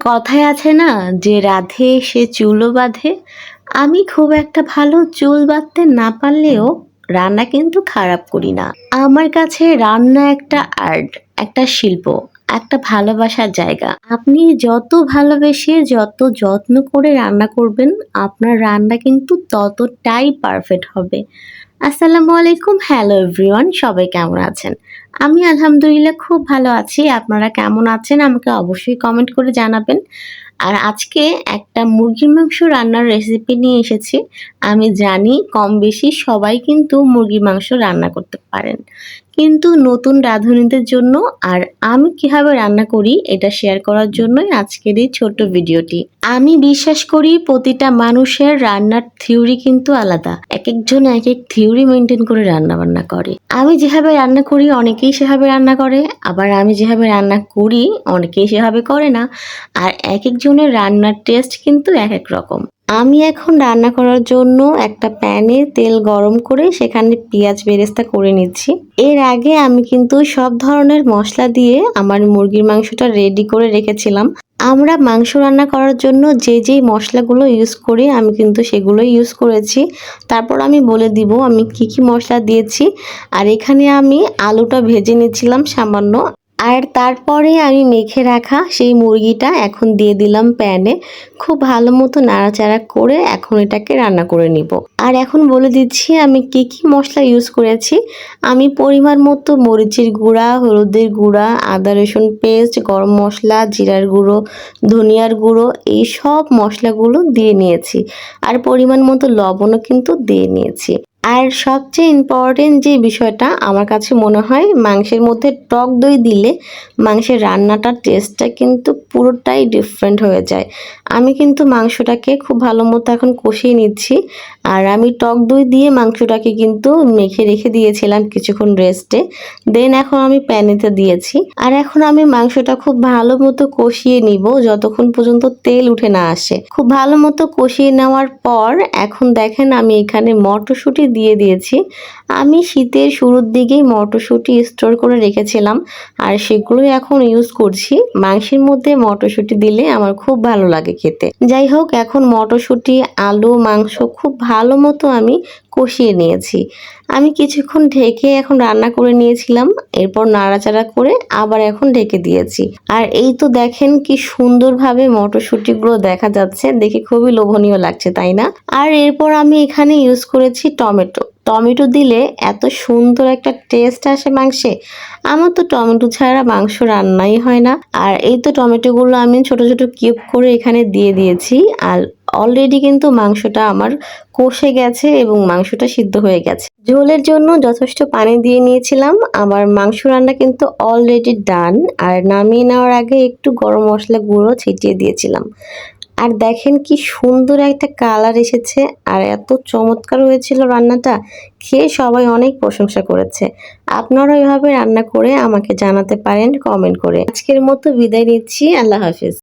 কথায় আছে না, যে রাধে সে চুলও বাঁধে। আমি খুব একটা ভালো চুল বাঁধতে না পারলেও রান্না কিন্তু খারাপ করি না। আমার কাছে রান্না একটা আর্ট, একটা শিল্প, একটা ভালোবাসার জায়গা। আপনি যত ভালোবেসে, যত যত্ন করে রান্না করবেন, আপনার রান্না কিন্তু ততটাই পারফেক্ট হবে। আসসালামু আলাইকুম, হ্যালো এভরিওয়ান, সবাই কেমন আছেন? আমি আলহামদুলিল্লাহ খুব ভালো আছি। আপনারা কেমন আছেন আমাকে অবশ্যই কমেন্ট করে জানাবেন। আর আজকে একটা মুরগির মাংস রান্নার রেসিপি নিয়ে এসেছি। আমি জানি কম বেশি সবাই কিন্তু মুরগির মাংস রান্না করতে পারেন। কিন্তু নতুন রাঁধুনিদের জন্য আর আমি কীভাবে রান্না করি এটা শেয়ার করার জন্যই আজকের এই ছোট্ট ভিডিওটি। আমি বিশ্বাস করি প্রতিটা মানুষের রান্নার থিওরি কিন্তু আলাদা। এক একজন এক এক থিওরি মেনটেন করে রান্না বান্না করে। আমি যেভাবে রান্না করি অনেকেই সেভাবে রান্না করে, আবার আমি যেভাবে রান্না করি অনেকেই সেভাবে করে না। আর এক একজনের রান্নার টেস্ট কিন্তু এক এক রকম। আমি এখন রান্না করার জন্য একটা প্যানে তেল গরম করে সেখানে পেঁয়াজ বেরেস্তা করে নিচ্ছি। এর আগে আমি কিন্তু সব ধরনের মশলা দিয়ে আমার মুরগির মাংসটা রেডি করে রেখেছিলাম। আমরা মাংস রান্না করার জন্য যে যে মশলাগুলো ইউজ করি, আমি কিন্তু সেগুলো ইউজ করেছি। তারপর আমি বলে দিব আমি কি কি মশলা দিয়েছি। আর এখানে আমি আলুটা ভেজে নিচ্ছিলাম সামান্য। আর তারপরে আমি মেখে রাখা সেই মুরগিটা এখন দিয়ে দিলাম প্যানে খুব ভালো মতো নাড়াচাড়া করে এখন এটাকে রান্না করে নিব। আর এখন বলে দিচ্ছি, আমি কি কি মশলা ইউজ করেছি? আমি পরিমাণ মতো মরিচের গুঁড়া, হলুদের গুঁড়া, আদা, রসুন পেস্ট গরম মশলা, জিরার গুঁড়ো, ধনিয়ার গুঁড়ো, এই সব মশলাগুলো দিয়ে নিয়েছি। আর পরিমাণ মতো লবণও কিন্তু দিয়ে নিয়েছি। আর সবচেয়ে ইম্পর্টেন্ট যে বিষয়টা আমার কাছে মনে হয়, মাংসের মধ্যে টক দই দিলে মাংসের রান্নাটার টেস্টটা কিন্তু পুরোটাই ডিফারেন্ট হয়ে যায়। আমি কিন্তু মাংসটাকে খুব ভালো মতো এখন কষিয়ে নিচ্ছি। আর আমি টক দই দিয়ে মাংসটাকে কিন্তু মেখে রেখে দিয়েছিলাম কিছুক্ষণ রেস্টে দেন এখন আমি প্যানেতে দিয়েছি। আর এখন আমি মাংসটা খুব ভালো মতো কষিয়ে নিব যতক্ষণ পর্যন্ত তেল উঠে না আসে। খুব ভালো মতো কষিয়ে নেওয়ার পর এখন দেখেন আমি এখানে মটরশুঁটি দিয়ে দিয়েছি। আমি শীতের শুরুর দিকেই মটরশুঁটি স্টোর করে রেখেছিলাম। আর সেগুলোই এখন ইউজ করছি। মাংসের মধ্যে মটরশুঁটি দিলে আমার খুব ভালো লাগে খেতে। যাই হোক, এখন মটরশুঁটি, আলু, মাংস খুব ভালো মতো আমি কষিয়ে নিয়েছি। আমি কিছুক্ষণ ঢেকে এখন রান্না করে নিয়েছিলাম, এরপর নাড়াচাড়া করে আবার এখন ঢেকে দিয়েছি। আর এই তো দেখেন কি সুন্দরভাবে মটরশুঁটিগুলো দেখা যাচ্ছে, দেখে খুবই লোভনীয় লাগছে, তাই না? আর এরপর আমি এখানে ইউজ করেছি টমেটো। টমেটো দিলে এত সুন্দর একটা টেস্ট আসে মাংসে। আমার তো টমেটো ছাড়া মাংস রান্নাই হয় না। আর এই তো টমেটোগুলো আমি ছোট ছোট কিউব করে এখানে দিয়ে দিয়েছি। আর অলরেডি কিন্তু মাংসটা আমার কষে গেছে এবং মাংসটা সিদ্ধ হয়ে গেছে। ঝোলের জন্য যথেষ্ট পানি দিয়ে নিয়েছিলাম। আমার মাংস রান্না কিন্তু অলরেডি ডান আর নামিয়ে নেওয়ার আগে একটু গরম মশলা গুঁড়ো ছিটিয়ে দিয়েছিলাম। আর দেখেন কি সুন্দর একটা কালার এসেছে, আর এত চমৎকার হয়েছিল রান্নাটা। খেয়ে সবাই অনেক প্রশংসা করেছে। আপনারা এভাবে রান্না করে আমাকে জানাতে পারেন কমেন্ট করে। আজকের মতো বিদায় নিচ্ছি, আল্লাহ হাফিজ।